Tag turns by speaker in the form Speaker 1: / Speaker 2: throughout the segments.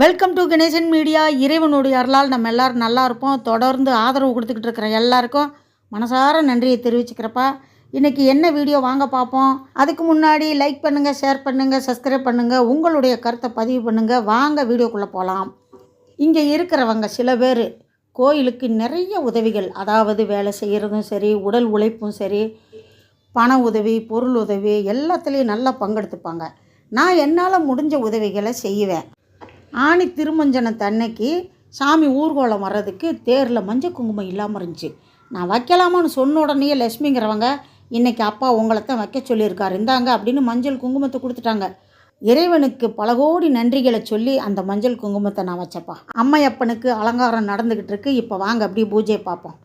Speaker 1: Welcome to Ganesan media இறைவனுடைய அருளால் நம்ம எல்லாரும் நல்லா இருப்போம். தொடர்ந்து ஆதரவு கொடுத்துக்கிட்டு இருக்கிற எல்லாருக்கும் மனசார நன்றியை தெரிவிச்சுக்கிறப்பா. இன்றைக்கி என்ன வீடியோ வாங்க பார்ப்போம்? அதுக்கு முன்னாடி லைக் பண்ணுங்கள் ஷேர் பண்ணுங்கள் சப்ஸ்கிரைப் பண்ணுங்கள் உங்களுடைய கருத்தை பதிவு பண்ணுங்கள் வாங்க வீடியோக்குள்ளே போகலாம் இங்கே இருக்கிறவங்க சில பேர் கோயிலுக்கு நிறைய உதவிகள் அதாவது வேலை செய்கிறதும் சரி உடல் உழைப்பும் சரி பண உதவி பொருள் உதவி எல்லாத்துலேயும் நல்லா பங்கெடுத்துப்பாங்க. நான் என்னால் முடிஞ்ச உதவிகளை செய்வேன். ஆணி திருமஞ்சனத்து அன்னைக்கு சாமி ஊர்கோலம் வர்றதுக்கு தேரில் மஞ்சள் குங்குமம் இல்லாமல் இருந்துச்சு. நான் வைக்கலாமான்னு சொன்ன உடனே லக்ஷ்மிங்கிறவங்க இன்றைக்கி அப்பா உங்களை தான் வைக்க சொல்லியிருக்காரு. இந்தாங்க அப்படின்னு மஞ்சள் குங்குமத்தை கொடுத்துட்டாங்க. இறைவனுக்கு பல கோடி நன்றிகளை சொல்லி அந்த மஞ்சள் குங்குமத்தை நான் வச்சப்பா. அம்மையப்பனுக்கு அலங்காரம் நடந்துக்கிட்டு இருக்கு. இப்போ வாங்க அப்படியே பூஜையை பார்ப்போம்.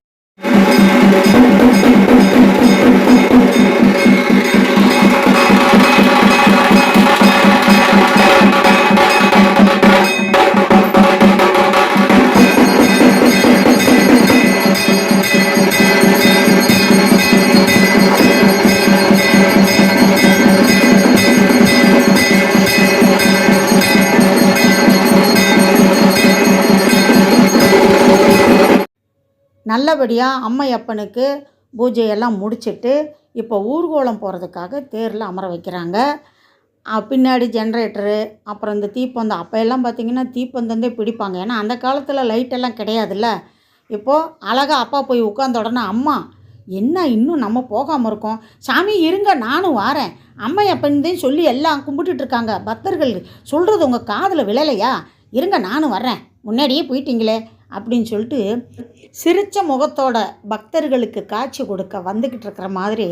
Speaker 1: நல்லபடியாக அம்மையப்பனுக்கு பூஜையெல்லாம் முடிச்சுட்டு இப்போ ஊர்கோலம் போகிறதுக்காக தேரில் அமர வைக்கிறாங்க. பின்னாடி ஜென்ரேட்டரு அப்புறம் இந்த தீப்பந்தம் அப்போ எல்லாம் பார்த்திங்கன்னா தீப்பந்தந்தே பிடிப்பாங்க. ஏன்னா அந்த காலத்தில் லைட்டெல்லாம் கிடையாதுல்ல. இப்போது அழகாக அப்பா போய் உட்காந்த உடனே அம்மா என்ன இன்னும் நம்ம போகாமல் இருக்கோம்? சாமி இருங்க நானும் வாரேன். அம்மையப்பன்தான் சொல்லி எல்லாம் கும்பிட்டுட்ருக்காங்க பக்தர்கள் சொல்கிறது உங்கள் காதில் விழலையா? இருங்க நானும் வர்றேன். முன்னாடியே போயிட்டீங்களே. அப்படின்னு சொல்லிட்டு சிரித்த முகத்தோட பக்தர்களுக்கு காட்சி கொடுக்க வந்துக்கிட்டு இருக்கிற மாதிரி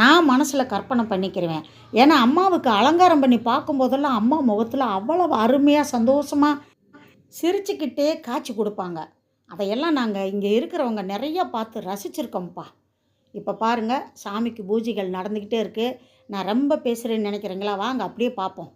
Speaker 1: நான் மனசில் கற்பனை பண்ணிக்கிறேன் ஏன்னா அம்மாவுக்கு அலங்காரம் பண்ணி பார்க்கும்போதெல்லாம் அம்மா முகத்தில் அவ்வளவு அருமையாக சந்தோஷமாக சிரிச்சுக்கிட்டே காட்சி கொடுப்பாங்க. அதையெல்லாம் நாங்கள் இங்கே இருக்கிறவங்க நிறையா பார்த்து ரசிச்சிருக்கோம்ப்பா. இப்போ பாருங்கள் சாமிக்கு பூஜைகள் நடந்துக்கிட்டே இருக்குது நான் ரொம்ப பேசுகிறேன்னு நினைக்கிறீங்களா? வாங்க அப்படியே பார்ப்போம்.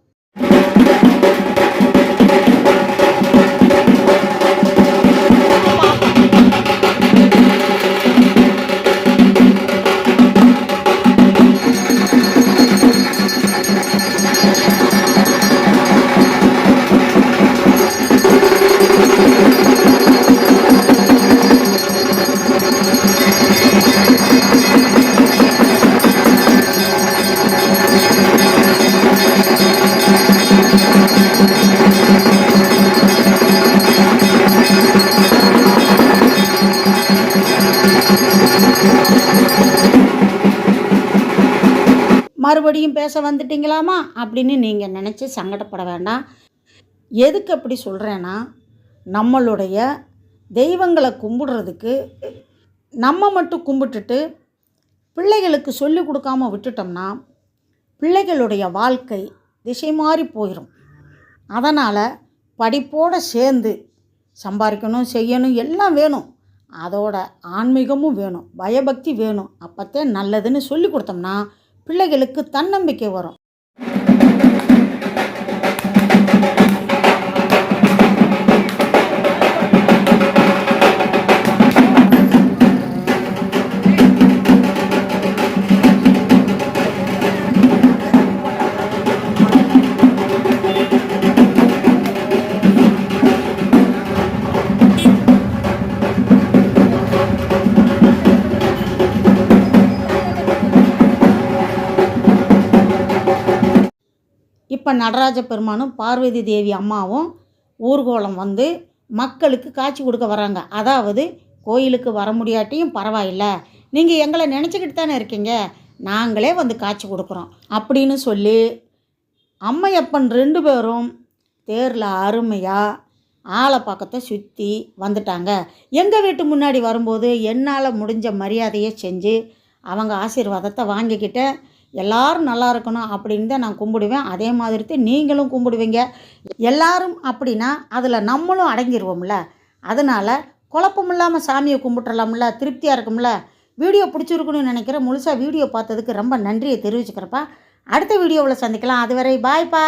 Speaker 1: மறுபடியும் பேச வந்துட்டீங்களாமா? அப்படின்னு நீங்கள் நினச்சி சங்கடப்பட வேண்டாம். எதுக்கு அப்படி சொல்கிறேன்னா நம்மளுடைய தெய்வங்களை கும்பிடுறதுக்கு நம்ம மட்டும் கும்பிட்டுட்டு பிள்ளைகளுக்கு சொல்லி கொடுக்காம விட்டுட்டோம்னா பிள்ளைகளுடைய வாழ்க்கை திசை மாறி போயிடும் அதனால் படிப்போடு சேர்ந்து சம்பாதிக்கணும் செய்யணும் எல்லாம் வேணும். அதோட ஆன்மீகமும் வேணும் பயபக்தி வேணும். அப்போத்தே நல்லதுன்னு சொல்லி கொடுத்தோம்னா பிள்ளைகளுக்கு தன்னம்பிக்கை வரும். அப்போ நடராஜ பெருமானும் பார்வதி தேவி அம்மாவும் ஊர்கோலம் வந்து மக்களுக்கு காட்சி கொடுக்க வராங்க அதாவது கோயிலுக்கு வர முடியாட்டியும் பரவாயில்ல. நீங்கள் எங்களை நினச்சிக்கிட்டு தானே இருக்கீங்க. நாங்களே வந்து காட்சி கொடுக்குறோம். அப்படின்னு சொல்லி அம்மையப்பன் ரெண்டு பேரும் தேரில் அருமையாக ஆலப்பாக்கத்தை சுற்றி வந்துட்டாங்க. எங்கள் வீட்டு முன்னாடி வரும்போது என்னால் முடிஞ்ச மரியாதையை செஞ்சு அவங்க ஆசீர்வாதத்தை வாங்கிக்கிட்டேன் எல்லாரும் நல்லா இருக்கணும் அப்படின்னு தான் நான் கும்பிடுவேன். அதே மாதிரி தான் நீங்களும் கும்பிடுவீங்க. எல்லாரும் அப்படின்னா அதில் நம்மளும் அடங்கிடுவோம்ல அதனால் குழப்பம் இல்லாமல் சாமியை கும்பிட்றலாம்ல திருப்தியாக இருக்கும்ல. வீடியோ பிடிச்சிருக்குன்னு நினைக்கிறேன். முழுசாக வீடியோ பார்த்ததுக்கு ரொம்ப நன்றியை தெரிவிச்சுக்கிறப்பா. அடுத்த வீடியோவில் சந்திக்கலாம். அதுவரை பாய்ப்பா